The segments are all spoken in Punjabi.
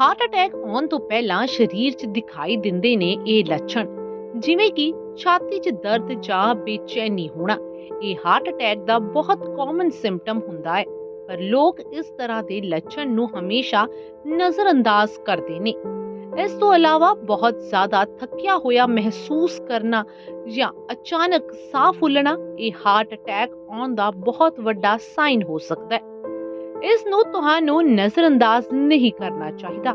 ਹਾਰਟ ਅਟੈਕ ਆਉਣ ਤੋਂ ਪਹਿਲਾਂ ਸਰੀਰ 'ਚ ਦਿਖਾਈ ਦਿੰਦੇ ਨੇ ਇਹ ਲੱਛਣ। ਜਿਵੇਂ ਕਿ ਛਾਤੀ 'ਚ ਦਰਦ ਜਾਂ ਬੇਚੈਨੀ ਹੋਣਾ, ਇਹ ਹਾਰਟ ਅਟੈਕ ਦਾ ਬਹੁਤ ਕਾਮਨ ਸਿੰਪਟਮ ਹੁੰਦਾ ਹੈ। ਪਰ ਲੋਕ ਇਸ ਤਰ੍ਹਾਂ ਦੇ ਲੱਛਣ ਨੂੰ ਹਮੇਸ਼ਾ ਨਜ਼ਰਅੰਦਾਜ਼ ਕਰਦੇ ਨੇ। ਇਸ ਤੋਂ ਇਲਾਵਾ ਬਹੁਤ ਜ਼ਿਆਦਾ ਥੱਕਿਆ ਹੋਇਆ ਮਹਿਸੂਸ ਕਰਨਾ ਜਾਂ ਅਚਾਨਕ ਸਾਹ ਫੁੱਲਣਾ, ਇਹ ਹਾਰਟ ਅਟੈਕ ਆਉਣ ਦਾ ਬਹੁਤ ਵੱਡਾ ਸਾਈਨ ਹੋ ਸਕਦਾ ਹੈ। ਇਸ ਨੂੰ ਤੁਹਾਨੂੰ ਨਜ਼ਰਅੰਦਾਜ਼ ਨਹੀਂ ਕਰਨਾ ਚਾਹੀਦਾ।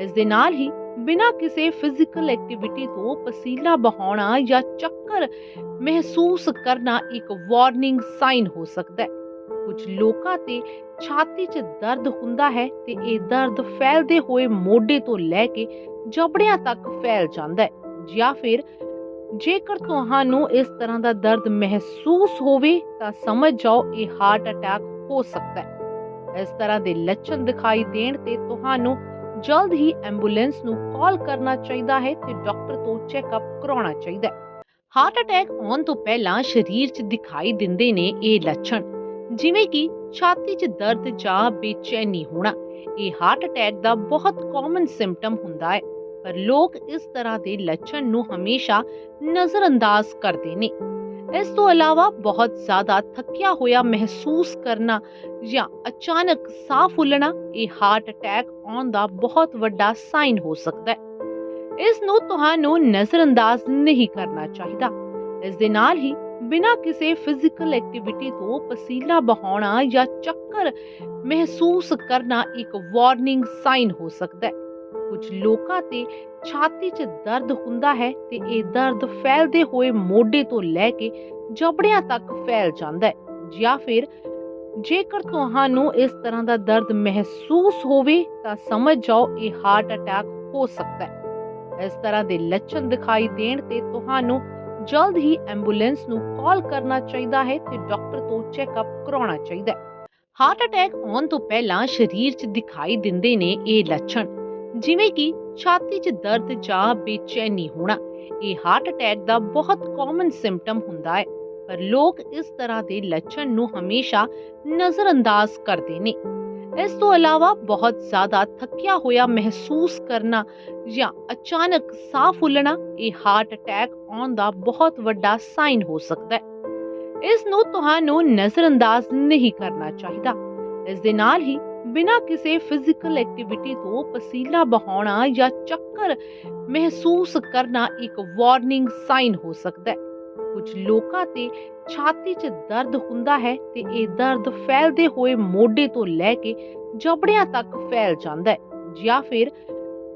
ਇਸ ਦੇ ਨਾਲ ਹੀ ਬਿਨਾਂ ਕਿਸੇ ਫਿਜ਼ੀਕਲ ਐਕਟੀਵਿਟੀ ਤੋਂ ਪਸੀਨਾ ਬਹਾਉਣਾ ਜਾਂ ਚੱਕਰ ਮਹਿਸੂਸ ਕਰਨਾ ਇੱਕ ਵਾਰਨਿੰਗ ਸਾਈਨ ਹੋ ਸਕਦਾ ਹੈ। ਕੁਝ ਲੋਕਾਂ ਤੇ ਛਾਤੀ 'ਚ ਦਰਦ ਹੁੰਦਾ ਹੈ ਤੇ ਇਹ ਦਰਦ ਫੈਲਦੇ ਹੋਏ ਮੋਢੇ ਤੋਂ ਲੈ ਕੇ ਜਬੜਿਆਂ ਤੱਕ ਫੈਲ ਜਾਂਦਾ ਹੈ ਜਾਂ ਫਿਰ ਜੇਕਰ ਤੁਹਾਨੂੰ ਇਸ ਤਰ੍ਹਾਂ ਦਾ ਦਰਦ ਮਹਿਸੂਸ ਹੋਵੇ ਤਾਂ ਸਮਝ ਜਾਓ ਇਹ ਹਾਰਟ ਅਟੈਕ ਹੋ ਸਕਦਾ ਹੈ। ਇਸ ਤਰ੍ਹਾਂ ਦੇ ਲੱਛਣ ਦਿਖਾਈ ਦੇਣ ਤੇ ਤੁਹਾਨੂੰ ਜਲਦ ਹੀ ਐਂਬੂਲੈਂਸ ਨੂੰ ਕਾਲ ਕਰਨਾ ਚਾਹੀਦਾ ਹੈ ਤੇ ਡਾਕਟਰ ਤੋਂ ਚੈੱਕਅਪ ਕਰਾਉਣਾ ਚਾਹੀਦਾ ਹੈ। ਹਾਰਟ ਅਟੈਕ ਆਉਣ ਤੋਂ ਪਹਿਲਾਂ ਸਰੀਰ 'ਚ ਦਿਖਾਈ ਦਿੰਦੇ ਨੇ ਇਹ ਲੱਛਣ, ਜਿਵੇਂ ਕਿ ਛਾਤੀ 'ਚ ਦਰਦ ਜਾਂ ਬੇਚੈਨੀ ਹੋਣਾ। ਇਹ ਹਾਰਟ ਅਟੈਕ ਦਾ ਬਹੁਤ ਕਾਮਨ ਸਿੰਪਟਮ ਹੁੰਦਾ ਹੈ, ਪਰ ਲੋਕ ਇਸ ਤਰ੍ਹਾਂ ਦੇ ਲੱਛਣ ਨੂੰ ਹਮੇਸ਼ਾ ਨਜ਼ਰਅੰਦਾਜ਼ ਕਰਦੇ ਨੇ। ਇਸ ਤੋਂ ਇਲਾਵਾ ਬਹੁਤ ਜ਼ਿਆਦਾ ਥੱਕਿਆ ਹੋਇਆ ਮਹਿਸੂਸ ਕਰਨਾ ਜਾਂ ਅਚਾਨਕ ਸਾਹ ਫੁੱਲਣਾ, ਇਹ ਹਾਰਟ ਅਟੈਕ ਆਉਣ ਦਾ ਬਹੁਤ ਵੱਡਾ ਸਾਈਨ ਹੋ ਸਕਦਾ ਹੈ। ਇਸ ਨੂੰ ਤੁਹਾਨੂੰ ਨਜ਼ਰਅੰਦਾਜ਼ ਨਹੀਂ ਕਰਨਾ ਚਾਹੀਦਾ। ਇਸ ਦੇ ਨਾਲ ਹੀ ਬਿਨਾਂ ਕਿਸੇ ਫਿਜ਼ੀਕਲ ਐਕਟੀਵਿਟੀ ਤੋਂ ਪਸੀਨਾ ਬਹਾਉਣਾ ਜਾਂ ਚੱਕਰ ਮਹਿਸੂਸ ਕਰਨਾ ਇੱਕ ਵਾਰਨਿੰਗ ਸਾਈਨ ਹੋ ਸਕਦਾ ਹੈ। ਕੁਝ ਲੋਕਾਂ ਤੇ ਛਾਤੀ 'ਚ ਦਰਦ ਹੁੰਦਾ ਹੈ ਤੇ ਇਹ ਦਰਦ ਫੈਲਦੇ ਹੋਏ ਮੋਢੇ ਤੋਂ ਲੈ ਕੇ ਜਬੜਿਆਂ ਤੱਕ ਫੈਲ ਜਾਂਦਾ ਹੈ। ਜਾਂ ਫਿਰ ਜੇਕਰ ਤੁਹਾਨੂੰ ਇਸ ਤਰ੍ਹਾਂ ਦਾ ਦਰਦ ਮਹਿਸੂਸ ਹੋਵੇ ਤਾਂ ਸਮਝ ਜਾਓ ਇਹ ਹਾਰਟ ਅਟੈਕ ਹੋ ਸਕਦਾ ਹੈ। ਇਸ ਤਰ੍ਹਾਂ ਦੇ ਲੱਛਣ ਦਿਖਾਈ ਦੇਣ ਤੇ ਤੁਹਾਨੂੰ ਜਲਦ ਹੀ ਐਂਬੂਲੈਂਸ ਨੂੰ ਕਾਲ ਕਰਨਾ ਚਾਹੀਦਾ ਹੈ ਤੇ ਡਾਕਟਰ ਤੋਂ ਚੈੱਕਅਪ ਕਰਾਉਣਾ ਚਾਹੀਦਾ ਹੈ। ਹਾਰਟ ਅਟੈਕ ਆਉਣ ਤੋਂ ਪਹਿਲਾਂ ਸਰੀਰ 'ਚ ਦਿਖਾਈ ਦਿੰਦੇ ਨੇ ਇਹ ਲੱਛਣ। ਜਿਵੇਂ ਕਿ ਛਾਤੀ 'ਚ ਦਰਦ ਜਾਂ ਬੇਚੈਨੀ ਹੋਣਾ, ਇਹ ਹਾਰਟ ਅਟੈਕ ਦਾ ਬਹੁਤ ਕਾਮਨ ਸਿੰਪਟਮ ਹੁੰਦਾ ਹੈ। ਪਰ ਲੋਕ ਇਸ ਤਰ੍ਹਾਂ ਦੇ ਲੱਛਣ ਨੂੰ ਹਮੇਸ਼ਾ ਨਜ਼ਰਅੰਦਾਜ਼ ਕਰਦੇ ਨੇ। ਇਸ ਤੋਂ ਇਲਾਵਾ ਬਹੁਤ ਜ਼ਿਆਦਾ ਥੱਕਿਆ ਹੋਇਆ ਮਹਿਸੂਸ ਕਰਨਾ ਜਾਂ ਅਚਾਨਕ ਸਾਹ ਫੁੱਲਣਾ, ਇਹ ਹਾਰਟ ਅਟੈਕ ਆਉਣ ਦਾ ਬਹੁਤ ਵੱਡਾ ਸਾਈਨ ਹੋ ਸਕਦਾ ਹੈ। ਇਸ ਨੂੰ ਤੁਹਾਨੂੰ ਨਜ਼ਰਅੰਦਾਜ਼ ਨਹੀਂ ਕਰਨਾ ਚਾਹੀਦਾ। ਇਸ ਦੇ ਨਾਲ ਹੀ ਬਿਨਾਂ ਕਿਸੇ ਫਿਜ਼ੀਕਲ ਐਕਟੀਵਿਟੀ ਤੋਂ ਪਸੀਨਾ ਬਹਾਉਣਾ ਜਾਂ ਚੱਕਰ ਮਹਿਸੂਸ ਕਰਨਾ ਇੱਕ ਵਾਰਨਿੰਗ ਸਾਈਨ ਹੋ ਸਕਦਾ ਹੈ। ਕੁਝ ਲੋਕਾਂ ਤੇ ਛਾਤੀ 'ਚ ਦਰਦ ਹੁੰਦਾ ਹੈ ਤੇ ਇਹ ਦਰਦ ਫੈਲਦੇ ਹੋਏ ਮੋਢੇ ਤੋਂ ਲੈ ਕੇ ਜਬੜਿਆਂ ਤੱਕ ਫੈਲ ਜਾਂਦਾ ਹੈ ਜਾਂ ਫਿਰ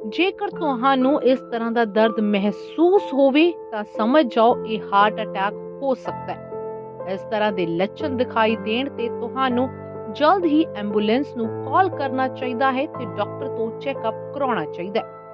ਜੇਕਰ ਤੁਹਾਨੂੰ ਇਸ ਤਰ੍ਹਾਂ ਦਾ ਦਰਦ ਮਹਿਸੂਸ ਹੋਵੇ ਤਾਂ ਸਮਝ ਜਾਓ ਇਹ ਹਾਰਟ ਅਟੈਕ ਹੋ ਸਕਦਾ ਹੈ। ਇਸ ਤਰ੍ਹਾਂ ਦੇ ਲੱਛਣ ਦਿਖਾਈ ਦੇਣ ਤੇ ਤੁਹਾਨੂੰ ਜਲਦ ਹੀ ਐਂਬੂਲੈਂਸ ਨੂੰ ਕਾਲ ਕਰਨਾ ਚਾਹੀਦਾ ਹੈ ਤੇ ਡਾਕਟਰ ਤੋਂ ਚੈੱਕਅਪ ਕਰਾਉਣਾ ਚਾਹੀਦਾ ਹੈ।